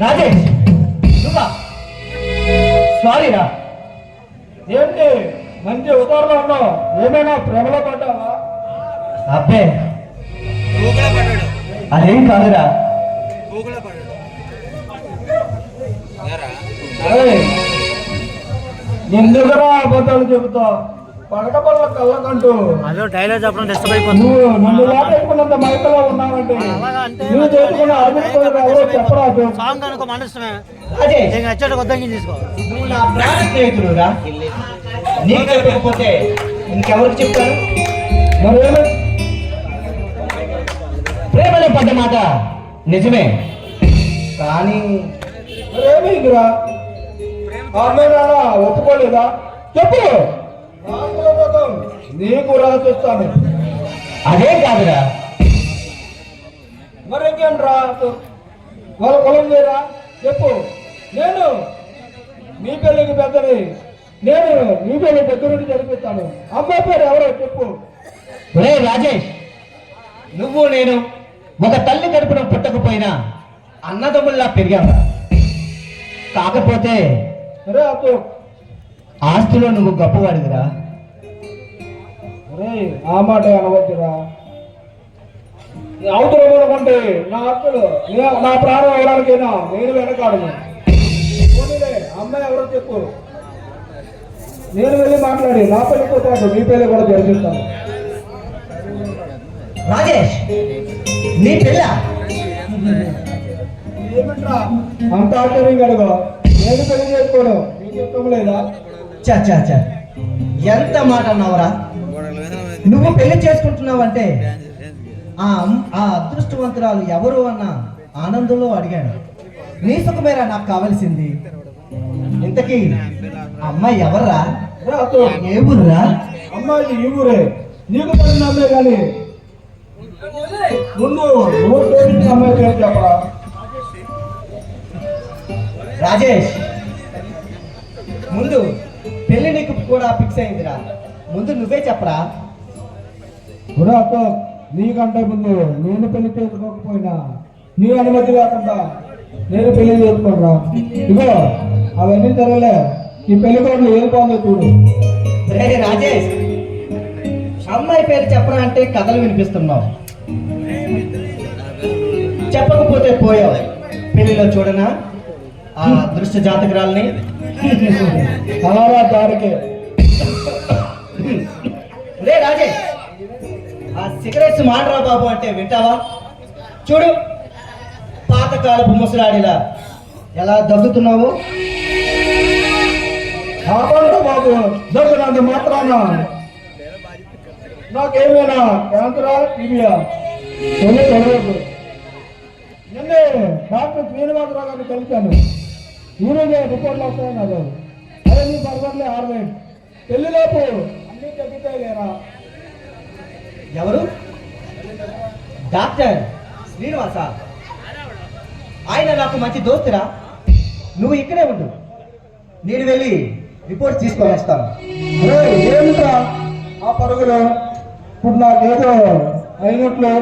రాజేష్ నువ్వా సారీరా ఏంటి? మంచి ఉదాహరణ ఏమైనా ప్రేమలో పడ్డావా? అబ్బే. అదేం కాదురా. ఎందుకురా అబద్ధాలు చెబుతావు పడక పళ్ళ కళ్ళకంటూ. అదో డైలాగ్ చెప్పడం డిస్టర్బ్ అయిపోతుంది. నువ్వు నన్ను లాగేసుకున్నంత మైకలో ఉన్నావంటే. అలాగా అంటే నువ్వు చేసుకున్న అభిప్రాయం ఎవరో చెప్పరాదు సాంగ్ అనుకో మన ఇష్టమే రాజేష్ నీకు నచ్చాడు కొద్దంగా తీసుకో. నువ్వు నా ప్రాణ స్నేహితుడు రా నీకు చెప్పకపోతే ఇంకెవరికి చెప్తాను మరేమి? ప్రేమలో పడ్డ మాట నిజమే. కానీ నాన్న ఒప్పుకోలేదా? చెప్పు. నాకు రాసిస్తాను అదే కాదురా. మరేకేం రా వాళ్ళ లేరా? చెప్పు. నేను నీ పెళ్ళికి పెద్దది నేను నీ పెళ్ళి దగ్గర నుండి జరిపిస్తాను. అమ్మాయి పేరు ఎవరో చెప్పు. ఒరే రాజేష్ నువ్వు నేను ఒక తల్లి కడుపున పుట్టకపోయినా అన్నదమ్ముల్లా పెరిగావా కాకపోతే అరే అతో ఆస్తిలో నువ్వు గొప్పవాడివిరా? అరే ఆ మాట అనవద్దురా. అవతల అనుకుంటే నా అక్కలు నే- ప్రాణం ఎవరికైనా నేను వెనకాడను. పోనీలే, అమ్మాయి ఎవరో చెప్పు. నేను వెళ్ళి మాట్లాడి నా పెళ్ళితో పాటు మీ పెళ్ళి కూడా జరిపిస్తాను రాజేష్ నీ పిల్ల ఏమిట్రా? అంత ఆశ్చర్యంగా అడుగు. నేను పెళ్ళి చేసుకోవడం నీకు ఇష్టం లేదా? చా చా చా ఎంత మాట అన్నావురా? నువ్వు పెళ్ళి చేసుకుంటున్నావంటే ఆ ఆ అదృష్టవంతురాలు ఎవరు అన్న ఆనందంలో అడిగాడు నీ సుఖమేరా నాకు కావలసింది? ఇంతకీ అమ్మాయి ఎవర్రా? ఏ ఊరురా? అమ్మాయి ఈ ఊరే. నీకు అమ్మాయి కానీ ముందు నువ్వు అమ్మాయి పేరు చెప్పరా? రాజేష్ ముందు పెళ్ళి నీకు కూడా ఫిక్స్ అయిందిరా. ముందు నువ్వే చెప్పరా. కూడా అతో నీకంటే ముందు నేను పెళ్ళి చేసుకోకపోయినా నీ అనుమతి లేకుండా నేను పెళ్ళి చేసుకోరా ఇగో అవన్నీ జరగలే. ఈ పెళ్ళి కోడలు ఏం బాగుందో చూడు. రే రాజేష్ అమ్మాయి పేరు చెప్పరా అంటే కథలు వినిపిస్తున్నావు. చెప్పకపోతే పోయావు. పెళ్ళిలో చూడనా? ఆ దృష్ట జాతకురాల్ని అలా దారికే రే రాజేష్ ఆ సిగరెట్స్ మాడరా బాబు అంటే వింటావా? చూడు పాతకాలపు ముసలాడిలా ఎలా దగ్గుతున్నావు బాబు దగ్గరంత మాత్రాన. నాకేమైనా తొలి తెలియదు నిన్నే డాక్టర్ శ్రీనివాసరావు గారిని కలిశాను. ఈరోజు రిపోర్ట్లు వస్తాయి నాకు అదే నీ పర్వాలే ఆర్మెంట్ పెళ్ళిలోపు అన్ని తగ్గుతాయి లేరా? ఎవరు? డాక్టర్ శ్రీనివాస. ఆయన నాకు మంచి దోస్తురా. నువ్వు ఇక్కడే ఉండు. నేను వెళ్ళి రిపోర్ట్ తీసుకొని వస్తాను. ఏమిటా ఆ పరుగులో ఇప్పుడు నాకేదో అయినట్లు.